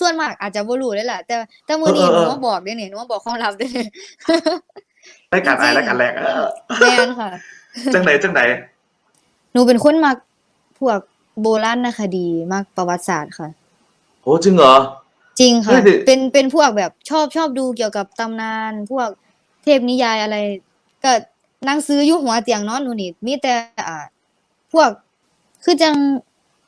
ส่วนมากอาจจะบ่รู้เลยล่ะแต่แต่มื้อนี้เอหอนูเออมาบอกเด้นี่หนูมาบอกความลับเด้นี่รายการอายจริงๆรายการแรกเออแม่นค่ะ จังไหนจังไหนหนูเป็นคนมักพวกโบราณคดีมักประวัติศาสตร์ค่ะโหจริงเหรอจริงค่ะเฮ้ยดิเป็นเป็นพวกแบบชอบชอบดูเกี่ยวกับตำนาน พวกเทพนิยายอะไร ก็หนังสืออยู่หัวเตียงนอนหนูนี่มีแต่อ่า พวกคือจัง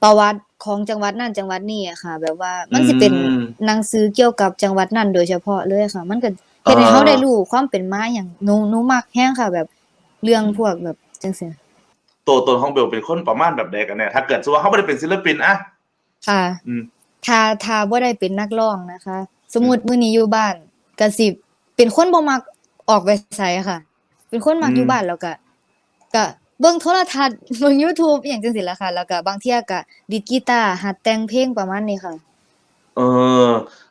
ประวัติ ของจังหวัดนั่นจังหวัดนี้อะค่ะ แบบว่ามันสิเป็นอืมหนังสือเกี่ยวกับจังหวัดนั้นโดยเฉพาะเลยค่ะ มันก็เฮ็ดให้อ่าเราได้รู้ความเป็นมาอย่างหนูหนูมักแฮงค่ะ แบบเรื่องพวกแบบจังซี่ตัวตนของเบลเป็นคนประมาณแบบใดกันแน่ถ้าเกิดสมมุติว่าเขาไม่ได้เป็นศิลปินอะค่ะอืมถ้าถ้าบ่ได้เป็นนักร้องนะคะ สมมุติมื้อนี้อยู่บ้านก็สิเป็นคนบ่มักออกไปไสค่ะ เป็นคนมักอืมอยู่บ้านแล้วก็ก็ เบิ่งโทรทัศน์เบิ่ง YouTube อหยังจังซี่ล่ะค่ะ แล้วก็บางเที่ยก็ดีดกีตาร์หัดแต่งเพลงประมาณนี้ค่ะ เออ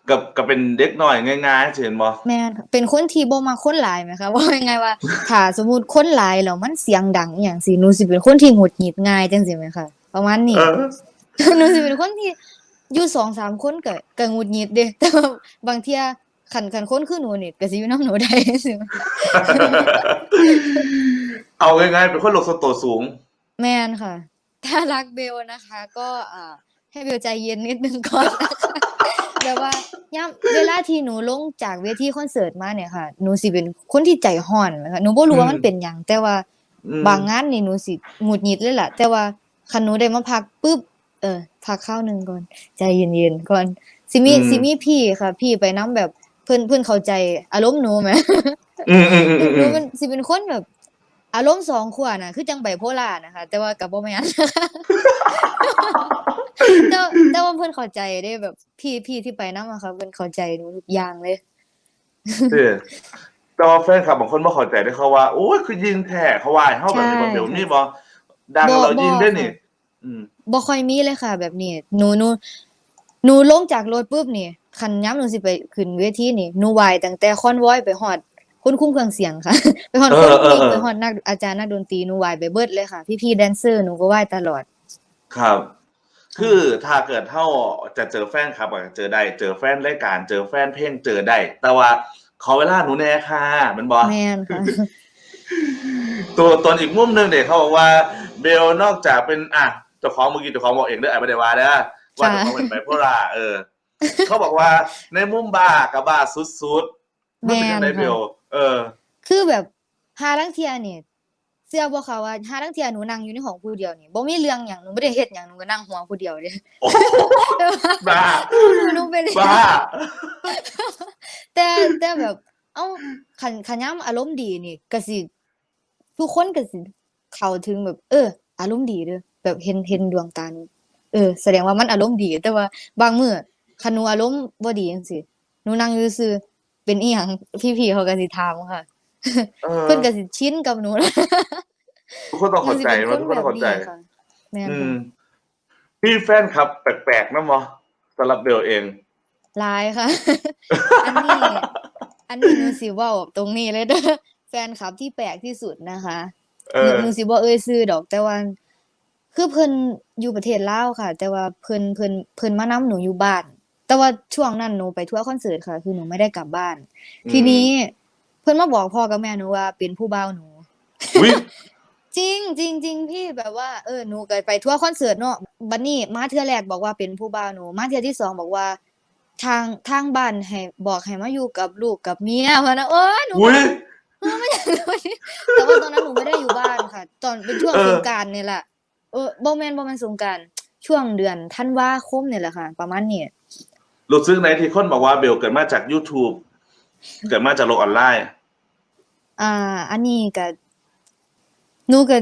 กับกับเป็นเด็กน้อยง่ายๆเห็นบ่แม่นค่ะเป็นคนที่บ่มักคนหลายไหมคะ ว่ายังไงว่า ถ้าสมมุติคนหลายแล้วมันเสียงดังอหย่างสิหนูสิเป็นคนที่หงุดหงิดง่ายจังซี่ไหมคะประมาณนี้ เออ หนูสิเป็นคนที่อยู่สองสามคนก็ก็หงุดหงิดเด้แต่ว่าบางเที่ยคันคันคนคือหนูนี่ก็สิอยู่นำหนูได้จังซี้ เอาง่ายๆเป็นคนโลกสโตสูง แม่นค่ะ ถ้ารักเบลนะคะ ก็อ่าให้เบลใจเย็นนิดนึงก่อนนะคะแบบว่าย่ามเวลาที่หนูลงจากเวทีคอนเสิร์ตมาเนี่ยค่ะหนูสิเป็นคนที่ใจร้อนนะคะหนูบ่รู้ว่ามันเป็นหยังแต่ว่า อืม บางงานนี่หนูสิหงุดหงิดเลยล่ะ แต่ว่าคันหนูได้มาพักปุ๊บเออพักคราวหนึงก่อน ใจเย็นๆก่อนสิมีอืม สิมีพี่ค่ะ พี่ไปนํแบบเพิ่นเพิ่นเข้าใจอารมณ์หนูแหม อืมอืมอืมหนูอืหนูมเป็นสิเป็นคนแบบ อารมณ์สองขั้วน่ะคือจังไบโพล่านะคะ แต่ว่ากับบ่แม่นแต่แต่ว่าเพิ่นเข้าใจเด้แบบ พี่พี่ที่ไปนำอะค่ะเพิ่นเข้าใจหนูทุกอย่างเลยเออแต่ว่าแฟนคลับบางคนบ่เข้าใจได้เขาว่าโอ้ยคือยิงแท้เขาว่าให้เฮาแบบนี้บ่ใช่เบลมีบ่ดังบ่เรายิงบ่ได้นี่ค่ะอืมบ่ค่อยมีเลยค่ะ แบบนี้หนูหนูหนูลงจากรถปุ๊บนี่คันยามหนูสิไปขึ้นเวทีนี่หนูไหว้ตั้งแต่คอนวอยไปฮอด คนคุมเครื่องเสียงค่ะ ไปฮอดเอคนอเออคุมเออไปฮอดนักอาจารย์นักดนตรีหนูไหว้ไปเบิดเลยค่ะ พี่ๆแดนเซอร์หนูก็ไหว้ตลอด ครับ คือถ้าเกิดเท่าจะเจอแฟนครับอะเจอได้เจอแฟนรายการเจอแฟนเพลงเจอได้แต่ว่าขอเวลาหนูแน่ค่ะแมันบอแม่นค่ะตัวตนอีกมุมหนึงเด็กเขาบอกว่าเบลนอกจากเป็นอะเจ้าของเมื่อกี้เจ้าของบอกเองเด้อไอ้ไม่ได้ว่าเด้อว่าเจ้าของเป็นไบโพล่าเออเขาบอกว่าในมุมบ้ากับบ้าสุดๆมันเป็นยังไงแม่นค่ะเบล เออ คือแบบหาลังเทียนี่เชื่อบ่คะว่าหาลังเทียหนูนั่งอยู่ในห้องผู้เดียวนี่บ่มีเรื่องหยังหนูบ่ได้เฮ็ดหยังหนูก็นั่งหัวผู้เดียวเด้โอ้โหบ้าหนูเป็นบ้าแต่แต่แบบ เอ้าคันคันยามอารมณ์ดีนี่ก็สิทุกคนก็สิเข้าถึงแบบ เออ อารมณ์ดีเด้อแบบเห็นเห็นดวงตาหนูเออ แสดงว่ามันอารมณ์ดี แต่ว่าบางมื้อคันหนูอารมณ์บ่ดีจังซี่หนูนั่งอยู่ซื่อๆ เป็นอีหยังพี่ๆเขาก็สิถามค่ะเออเพิ่นก็สิชินกับหนูแล้วทุกคนต้องเข้าใจหนูว่าสิทุกเป็คนนต้องเข้าใจค่ะแม่นอืค่ะมพี่แฟนครับ แปลกๆนะมอสำหรับเบลเองหลายค่ะ อันนี้ อันนี้หนูสิเว้าตรงนี้เลยเด้อแฟนคลับที่แปลกที่สุดนะคะเอหนูอหนูสิบ่เอ่ยชื่อดอก แต่ว่าคือเพิ่นอยู่ประเทศลาวค่ะ แต่ว่าเพิ่นเพิ่นเพิ่นมานำหนูอยู่บ้าน แต่ว่าช่วงนั้นหนูไปทัวร์คอนเสิร์ตค่ะ คือหนูไม่ได้กลับบ้าน ทีนี้เพิ่นมาบอกพ่อกับแม่หนูว่าเป็นผู้บ่าวหนูอุ๊ยจริงจริงจริงพี่แบบว่าเออหนูก็ไปทัวร์คอนเสิร์ตเนาะบัดนี้มาเทื่อแรกบอกว่าเป็นผู้บ่าวหนู มาเทื่อที่สองบอกว่า ทางทางบ้านให้บอกให้มาอยู่กับลูกกับเมียว่านะโอ้ยหนูอุ้ยเออไม่อยากแต่ว่าตอนนั้นหนูไม่ได้อยู่บ้านค่ะ ตอนเป็นช่วงเออสงกรานต์นี่แหละเออบ่แม่นบ่แม่นสงกรานต์ช่วงเดือนธันวาคมนี่แหละค่ะ ประมาณนี้ รู้สึกไหนที่คนบอกว่าเบลเกิดมาจาก YouTube เกิดมาจากโลกออนไลน์อ่า อันนี้ก็หนูก็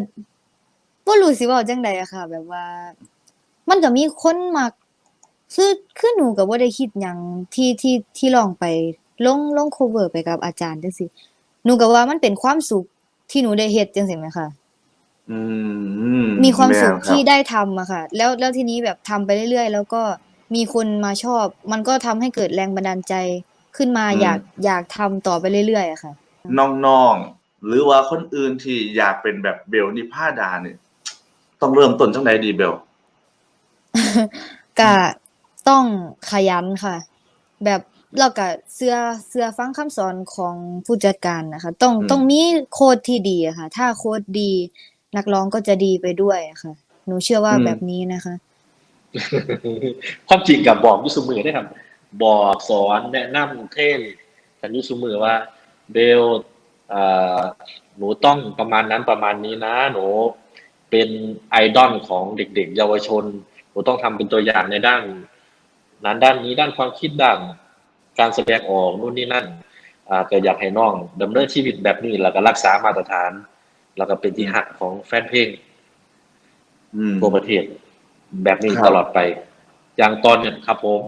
บ่รู้สิเว้าจังใดอะค่ะ แบบว่า มันก็มีคนมักคือคือหนูก็บ่ได้คิดหยังที่ที่ที่ลองไปลงลงโคเวอร์ไปกับอาจารย์จังซี่หนูก็ว่ามันเป็นความสุขที่หนูได้เฮ็ดจังซี่แหมค่ะอืมมีความสุขแนรับที่ได้ทำอะค่ะ แล้วแล้วทีนี้แบบทำไปเรื่อยๆ แล้วก็ มีคนมาชอบ มันก็ทำให้เกิดแรงบันดาลใจขึ้นมาอืม อยากอยากทำต่อไปเรื่อยๆอะค่ะ น้องๆ หรือว่าคนอื่นที่อยากเป็นแบบเบลนิพาดาเนี่ย ต้องเริ่มต้นจังไดดีเบล ก็ต้องขยันค่ะ แบบแล้วก็เชื่อเชื่อฟังคำสอนของผู้จัดการนะคะ ต้องอืม ต้องมีโค้ดที่ดีอะค่ะ ถ้าโค้ดดี นักร้องก็จะดีไปด้วยอะค่ะ หนูเชื่อว่าแบบนี้นะคะ ความจริงกับบอกอยุสมือได้ครับ บอกสอนแนะนำเทนกันอยุสมือว่าเบลเอ่อหนูต้องประมาณนั้นประมาณนี้นะ หนูเป็นไอดอลของเด็ก ๆ เยาวชนหนูต้องทำเป็นตัวอย่างในด้าน นั้นด้านนี้ด้านความคิดด้านการแสดงออกนู่นนี่นั่นอ่าก็อยากให้น้องดำเนินชีวิตแบบนี้แล้วก็รักษามาตรฐาน แล้วก็เป็นที่หักของแฟนเพลงอืมทั่วประเทศ แบบนี้ครับตลอดไป อย่างตอนเนี่ยครับผม